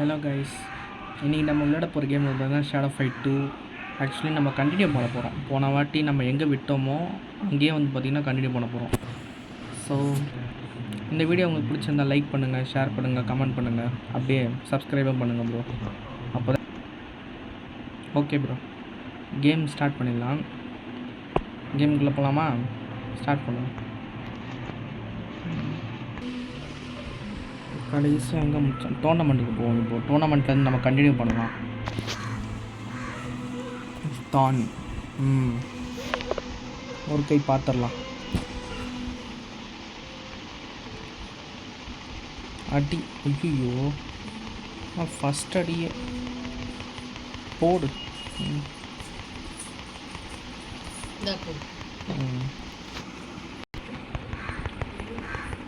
Hello guys இன்றைக்கி நம்ம விளையாட போகிற கேம் பார்த்தீங்கன்னா ஷேடோ ஃபைட் டூ ஆக்சுவலி நம்ம கண்டினியூ பண்ண போகிறோம் போன வாட்டி நம்ம எங்கே விட்டோமோ அங்கேயே வந்து பார்த்திங்கன்னா கண்டினியூ பண்ண போகிறோம் ஸோ இந்த வீடியோ உங்களுக்கு பிடிச்சிருந்தா லைக் பண்ணுங்கள் ஷேர் பண்ணுங்கள் கமெண்ட் பண்ணுங்கள் அப்படியே சப்ஸ்கிரைபும் பண்ணுங்கள் ப்ரோ அப்போ ஓகே ப்ரோ கேம் ஸ்டார்ட் பண்ணிடலாம். கேமுக்குள்ளே போகலாமா ஸ்டார்ட் பண்ணுவோம். கடைசியாக எங்கே முடிச்சோம். டோர்னமெண்ட்டுக்கு போவோம் இப்போ. டோர்னமெண்ட்லேருந்து நம்ம கண்டினியூ பண்ணலாம். தான் ம். ஒரு கை பார்த்துடலாம். அடி. ஐயோ ஃபஸ்ட் அடியே. போடு.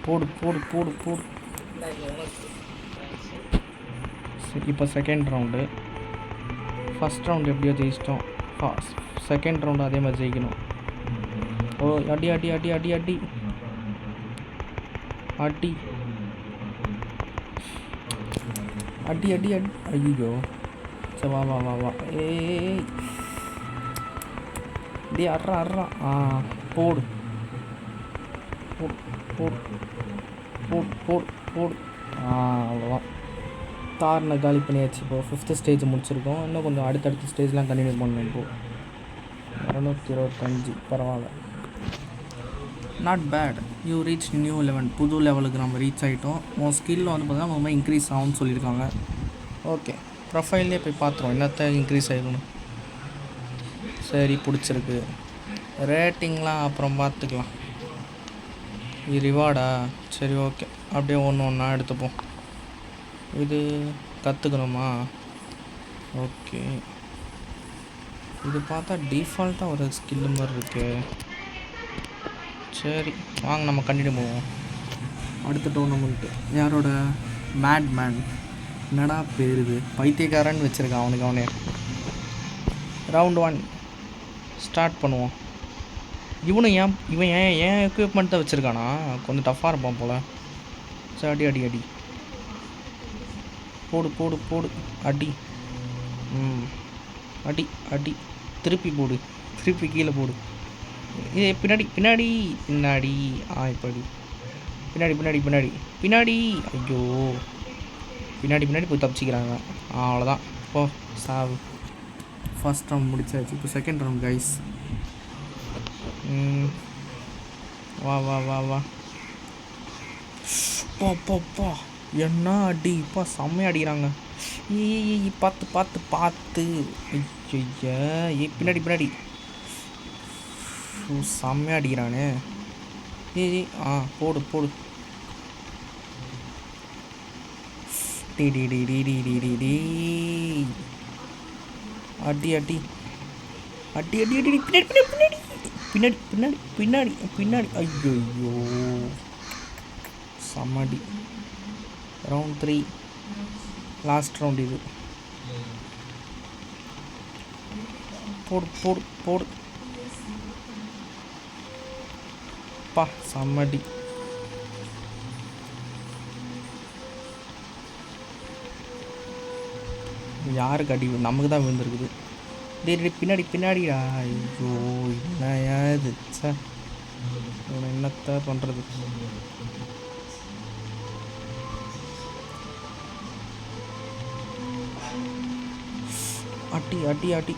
போடு போடு போடு போடு. இப்போ செகண்ட் ரவுண்டு ஃபஸ்ட் ரவுண்ட் எப்படியோ ஜெயிச்சிட்டோம். ஃபஸ்ட் செகண்ட் ரவுண்டு அதே மாதிரி ஜெயிக்கணும். ஓ அடி அடி அடி அடி அடி. அடி. அடி அடி அடி. ஐயோ சரி வா வா வா வா. ஏய் டே அட்றா அட்றா ஆ போடு. போடு போடு போடு போடு. போடு. அவ்வளோதான் தார்னை காலி பண்ணியாச்சு இப்போ. ஃபிஃப்த்து ஸ்டேஜ் முடிச்சிருக்கோம். இன்னும் கொஞ்சம் அடுத்தடுத்த ஸ்டேஜ்லாம் கண்டினியூ பண்ணணும் இப்போது இரநூத்தி இருபத்தஞ்சி. பரவாயில்ல. Not bad you reach new level புது லெவலுக்கு நம்ம ரீச் ஆகிட்டோம் உன் ஸ்கில் வந்து பார்த்தீங்கன்னா ரொம்ப இன்க்ரீஸ் ஆகும்னு சொல்லியிருக்காங்க. ஓகே ப்ரொஃபைல்லே போய் பார்த்துருவோம். என்னத்த இன்க்ரீஸ் ஆகிக்கணும் சரி பிடிச்சிருக்கு. ரேட்டிங்லாம் அப்புறம் பார்த்துக்கலாம். இது ரிவார்டா சரி ஓகே அப்படியே ஒன்று ஒன்றா எடுத்துப்போம். இது கற்றுக்கணுமா ஓகே. இது பார்த்தா டிஃபால்ட்டாக ஒரு ஸ்கில்லு மாதிரி இருக்கு. சரி வாங்க நம்ம கண்டினியூ போவோம். அடுத்த டோர்னமெண்ட்டு யாரோட? மேட் மேன் என்னடா பேர் இது? பைத்தியக்காரன் வச்சுருக்கான் அவனுக்கு அவனே. ரவுண்ட் ஒன் ஸ்டார்ட் பண்ணுவோம். இவனும் ஏன் இவன் ஏன் ஏன் எக்யூப்மெண்ட்டை வச்சுருக்கானா? கொஞ்சம் டஃப்பாக இருப்பான் போல். சரி அடி அடி அடி. போடு போடு போடு. அடி. ம். அடி அடி. திருப்பி போடு. திருப்பி கீழே போடு. இது பின்னாடி பின்னாடி பின்னாடி. ஆ இப்போ அடி பின்னாடி பின்னாடி பின்னாடி. பின்னாடி. ஐயோ. பின்னாடி பின்னாடி போய் தப்பிச்சிக்கிறாங்க. அவ்வளோதான் போ சாவு. ஃபஸ்ட் ரவுண்ட் முடிச்சாச்சு. இப்போ செகண்ட் ரவுண்ட் கைஸ் வா வா வா வா. அப்பப்பா என்ன அடி? இப்போ செம்மையாக அடிக்கிறாங்க. ஏய் ஏய், பார்த்து பார்த்து பார்த்து ஐயா ஏ பின்னாடி. பின்னாடி செம்மையாக அடிக்கிறானே. ஏய் ஆ போடு போடு. டி டி டி டி டி டி டி டி. அடி அடி. அடி அடி அடி பின்னாடி பின்னாடி பின்னாடி. பின்னாடி பின்னாடி பின்னாடி பின்னாடி. ஐயோ ஐயோ சம்மடி ரவுண்ட் த்ரீ லாஸ்ட் ரவுண்ட் இது. போடு போடு போடு. பா சம்மடி யாருக்கு அடி நமக்கு தான் விழுந்துருக்குது. டேய் பின்னாடி பின்னாடி. பின்னாடிடா ஐயோ என்னையா இது? ச்சே. இவனை என்னத்த பண்ணுறது அடி அடி அடி.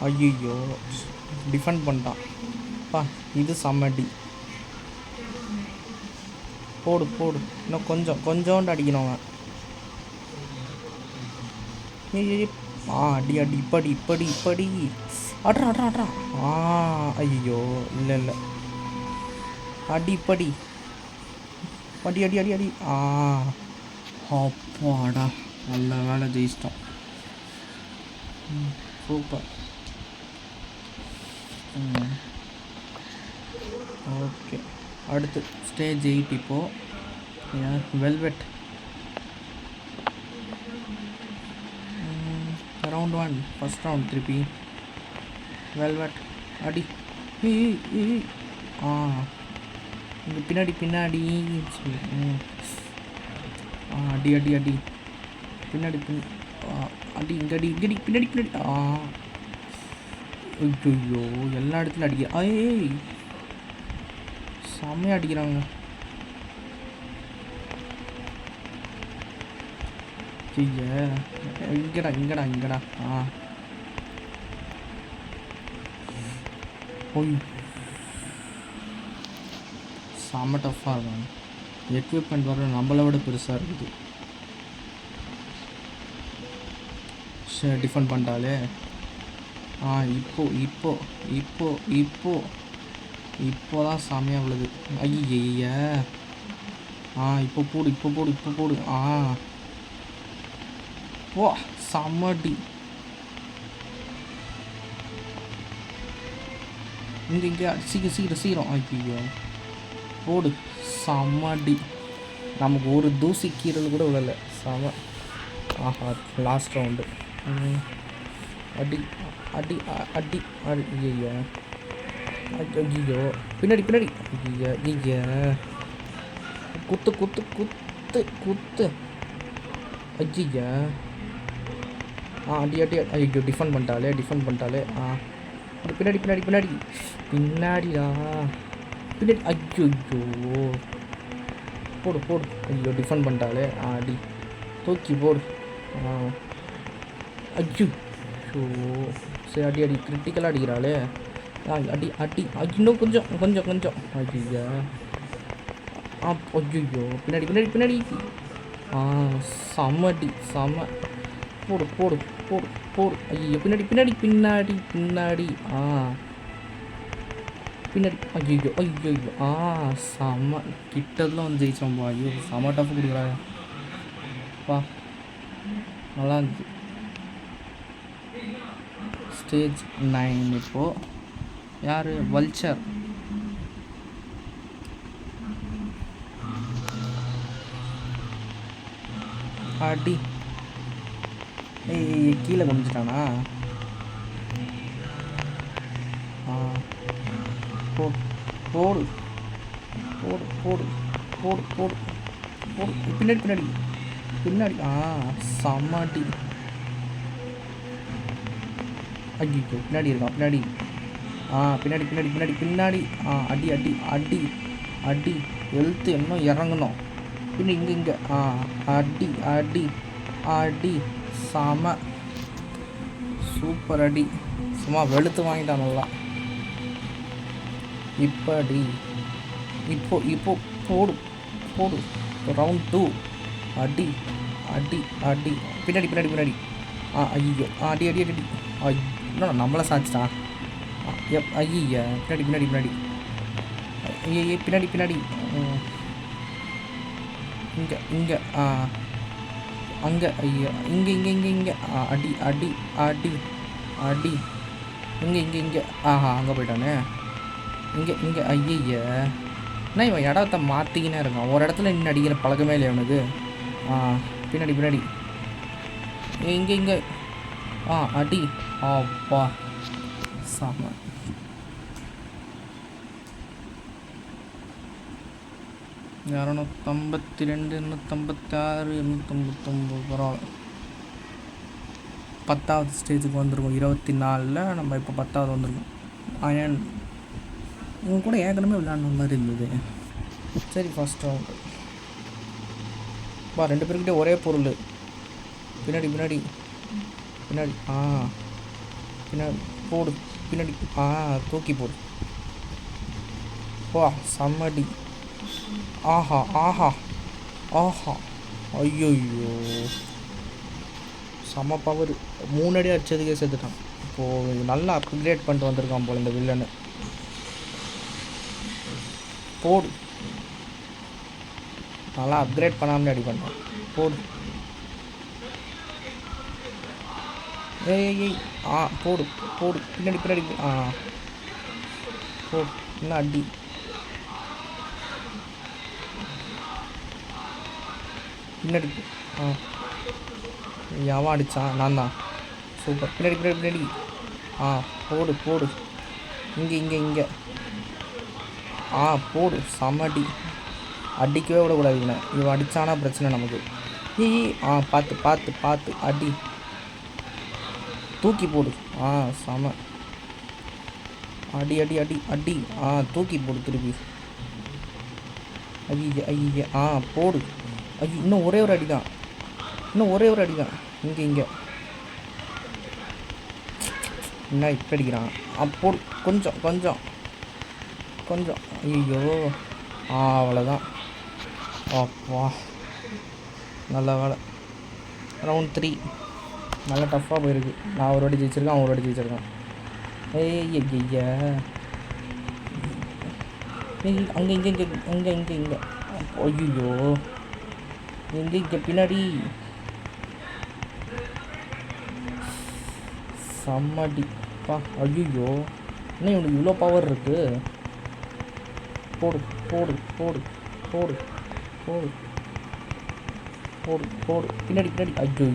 ஐயோ டிஃபெண்ட் பண்ணிட்டான். பா இது சம்மடி போடு போடு. இன்னும் கொஞ்சம் கொஞ்சோண்டு அடிக்கணும் அவன். ஆ அடி அடி இப்படி இப்படி இப்படி. அட்ரா அட்ரா அட்ரா. ஆ ஐயோ இல்லை இல்லை. அடி இப்படி. அடி அடி அடி அடி. ஆ. அப்பாடா நல்ல வேலை ஜெயிச்சிட்டோம் சூப்பர். ஓகே. அடுத்து ஸ்டேஜ் எயிட் இப்போது velvet. Round one first round திருப்பி. வெல்வெட். அடி. ஆ. இங்கே பின்னாடி பின்னாடி. சொல்லு. ம். அடி அடி அடி. பின்னாடி பின் அடி இங்க அடி இங்கடி பின்னாடி பின்னாடி. ஆ. ஐயோ எல்லா இடத்துலையும் அடிக்க ஏய் செம்மையாக அடிக்கிறாங்க. ஐயா இங்கடா இங்கடா இங்கடா. ஆ. ஓய். செம்ம டஃப்பாக இருக்கும். எக்யூப்மெண்ட் வர நம்மளை விட பெருசாக இருக்குது. டிஃபன் பண்ணிட்டாலே ஆ இப்போ இப்போ இப்போ இப்போ இப்போ தான் செமையாக விழுது. ஐய ஆ இப்போ போடு இப்போ போடு இப்போ போடு. ஆ. வா செம்மடி இங்கே இங்கே சீக்கிரம் சீக்கிரம் சீக்கிரம். ஐயோ போடு செம்மடி நமக்கு ஒரு தூசி கீரல் கூட விழலை. செம. ஆஹா லாஸ்ட் ரவுண்டு அடி அடி அடி அடி ஐயோ ஐயோ பின்னாடி பின்னாடி. ஐயா ஐயா குத்து குத்து குத்து குத்து. ஐயா ஆ அடி அடி ஐயோ டிஃபன் பண்ணிட்டாலே டிஃபன் பண்ணிட்டாலே. ஆ. அது பின்னாடி பின்னாடி பின்னாடி. பின்னாடிடா. பின்னாடி ஐயோ ஐயோ போடு போடு. ஐயோ டிஃபன் பண்ணிட்டாலே. ஆ அடி. தூக்கி போடு. ஆ. அஜு. ஐயோ சரி அடி அடி கிரிட்டிக்கலாக அடிக்கிறாளே. அடி அடி இன்னும் கொஞ்சம் கொஞ்சம் கொஞ்சம். ஐயா. ஆ ஐயோ பின்னாடி பின்னாடி பின்னாடி. ஆ செம அடி செம. போடு போடு போடு போடு. ஐயோ பின்னாடி பின்னாடி பின்னாடி பின்னாடி. ஆ. பின்னாடி ஐயோ ஐயோ ஆ செம்ம கிட்டதெல்லாம் வந்து ஜெயிச்சோம்பா ஐயோ செம டஃப் கொடுக்குறாங்க. பா. நல்லா இருந்துச்சு. ஸ்டேஜ் நைன் இப்போது யார்? வல்ச்சர் அடி. ஏய் கீழே குமிஞ்சிட்டானா ஆ. போடு போடு. போடு போடு போடு போடு. போடு. பின்னாடி பின்னாடி. பின்னாடி. ஆ செம்மடி ஐயோ பின்னாடி இருக்கான் பின்னாடி. ஆ பின்னாடி பின்னாடி பின்னாடி பின்னாடி. ஆ அடி அடி அடி அடி. எழுத்து இன்னும் இறங்கணும். பின்ன இங்கே இங்கே. ஆ அடி அடி அடி. செம. சூப்பர் அடி. சும்மா வெளுத்து வாங்கிட்டான் நல்லா. இப்போ அடி. இப்போ இப்போ போடு போடு. ரவுண்ட் டூ அடி அடி அடி. பின்னாடி பின்னாடி பின்னாடி. ஆ ஐயோ. ஆ, அடி அடி அடி அடி. ஐயோ நம்மளை சாச்சிட்டான் எப் ஐய பின்னாடி பின்னாடி பின்னாடி. ஐய பின்னாடி பின்னாடி. இங்கே இங்கே ஆ. அங்கே ஐயா இங்கே இங்கே இங்கே இங்கே. அடி அடி அடி அடி. இங்கே இங்கே இங்கே. ஆஹா அங்கே போயிட்டானே. இங்கே இங்கே ஐயய்ய. என்ன இவன் இடத்த மாற்றிக்கினே இருக்கான். ஒரு இடத்துல நின்று அடிக்கிற பழக்கமே இல்லையா அவனுக்கு ஆ பின்னாடி பின்னாடி. இங்கே இங்கே. ஆ அடி. ஆப்பா சாம. இரநூத்தம்பத்தி ரெண்டு எண்ணூற்றம்பத்தாறு இரநூத்தம்பத்தொம்பது. பரவாயில்ல. பத்தாவது ஸ்டேஜுக்கு வந்திருக்கோம். இருபத்தி நாலில் நம்ம இப்போ பத்தாவது வந்திருக்கோம். அயன். இவங்க கூட ஏற்கனவே விளையாடணும் மாதிரி இருந்தது. சரி ஃபஸ்ட் ரவுண்டு பா ரெண்டு பேருக்கிட்டே ஒரே பொருள். பின்னாடி பின்னாடி. பின்னாடி ஆ பின்னாடி போடு பின்னாடி ஆ தூக்கி போடு. வா செம்மடி. ஆஹா ஆஹா ஆஹா. ஐயோயோ. செம பவர் மூணு அடி அடிச்சதுக்கே சேர்த்துட்டான் இப்போது நல்லா அப்கிரேட் பண்ணிட்டு வந்திருக்கான் போல இந்த வில்லனு போடு. நல்லா அப்கிரேட் பண்ணாமலே அடி பண்ணான். போடு. ஏய் ஏய், ஆ போடு போடு. பின்னாடி பின்னாடி. ஆ. போடு. என்ன அடி? பின்னாடி ஆ. எவன் அடித்தான் நான் தான். சூப்பர். பின்னாடி பின்னாடி பின்னாடி. ஆ போடு போடு. இங்கே இங்கே இங்கே. ஆ போடு. செம அடி அடிக்கவே விடக்கூடாது இவனை. இவன் அடித்தானா பிரச்சனை நமக்கு. ஈ ஆ பார்த்து பார்த்து பார்த்து. அடி. தூக்கி போடு. ஆ செம. அடி அடி அடி அடி. ஆ தூக்கி போடு திருப்பி. ஐய ஐய ஆ போடு. ஐயோ இன்னும் ஒரே ஒரு அடி தான் இன்னும் ஒரே ஒரு அடி தான் இங்கே இங்கே. என்ன இப்போ அடிக்கிறான்? ஆ போடு. கொஞ்சம் கொஞ்சம். கொஞ்சம். ஐயோ ஆ அவ்வளோதான் அப்பா. நல்ல வேலை. ரவுண்ட் த்ரீ நல்லா டஃப்பாக போயிருக்கு. நான் ஒரு வாட்டி ஜெயிச்சிருக்கேன் அவன் ஒரு வாட்டி ஜெயிச்சிருக்கான். ஏய் ஐயா ஏய் அங்கே இங்கே இங்கே இங்கே இங்கே இங்கே. ஐயோ எங்கே இங்கே பின்னாடி? செம்மடிப்பா ஐயோ என்ன இவனுக்கு இவ்வளோ பவர் இருக்குது போடு போடு போடு போடு போடு போடு போடு. பின்னாடி பின்னாடி. ஐயோ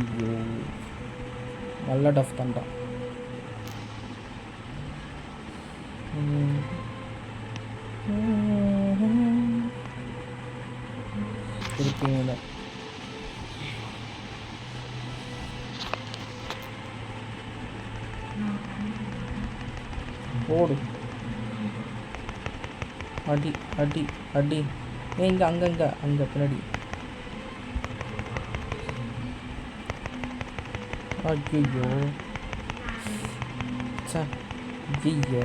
நல்ல டஃப் தான்டா ம். திருப்பி போடு. அடி அடி அடி. ஏ இங்கே அங்கே அங்கே பின்னாடி. ஐயோ ஐய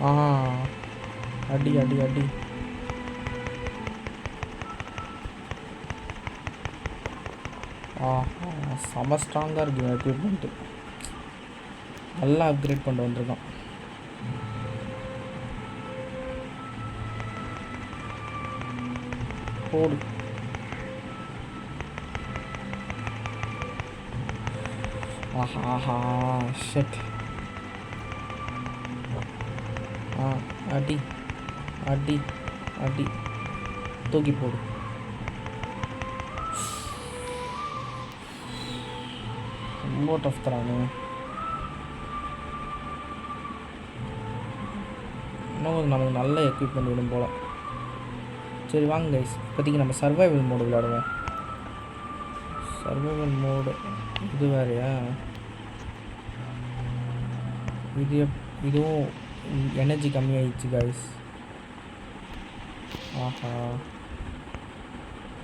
ஆ அடி அடி அடி ஆஹா செம ஸ்ட்ராங்காக இருக்குது எக்யூப்மெண்ட்டு நல்லா அப்கிரேட் கொண்டு வந்திருக்கான் போடு. ஆஹா ஆஹா ஷெட் ஆ அடி அடி அடி. தூக்கி போடு. ரொம்ப டஃப் தரானு இன்னும் கொஞ்சம் நமக்கு நல்ல எக்யூப்மெண்ட் விடும் போல். சரி வாங்க கைஸ் இப்போதைக்கு நம்ம சர்வைவல் மோடு விளாடுவோம் சர்வைவல் மோடு இது வேறையா? இது எப்- இதுவும் எனர்ஜி கம்மியாயிடுச்சு கைஸ் ஆஹா.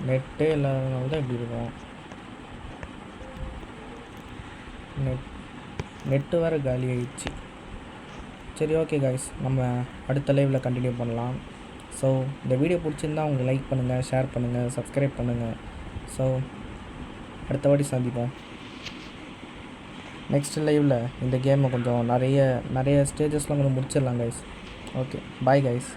நெட்டே இல்லாதனால தான் இப்படி இருக்கும். நெட் நெட்டு வேறு காலி ஆயிடுச்சு சரி ஓகே காய்ஸ் நம்ம அடுத்த லைவில் கண்டினியூ பண்ணலாம். ஸோ இந்த வீடியோ பிடிச்சிருந்தா உங்களுக்கு லைக் பண்ணுங்கள் ஷேர் பண்ணுங்கள் சப்ஸ்கிரைப் பண்ணுங்கள் ஸோ அடுத்த வாட்டி சந்திப்போம். நெக்ஸ்ட் லைவில் இந்த கேமை கொஞ்சம் நிறைய நிறைய ஸ்டேஜஸ்லாம் கொஞ்சம் முடிச்சிடலாம் கைஸ் ஓகே பாய் கைஸ்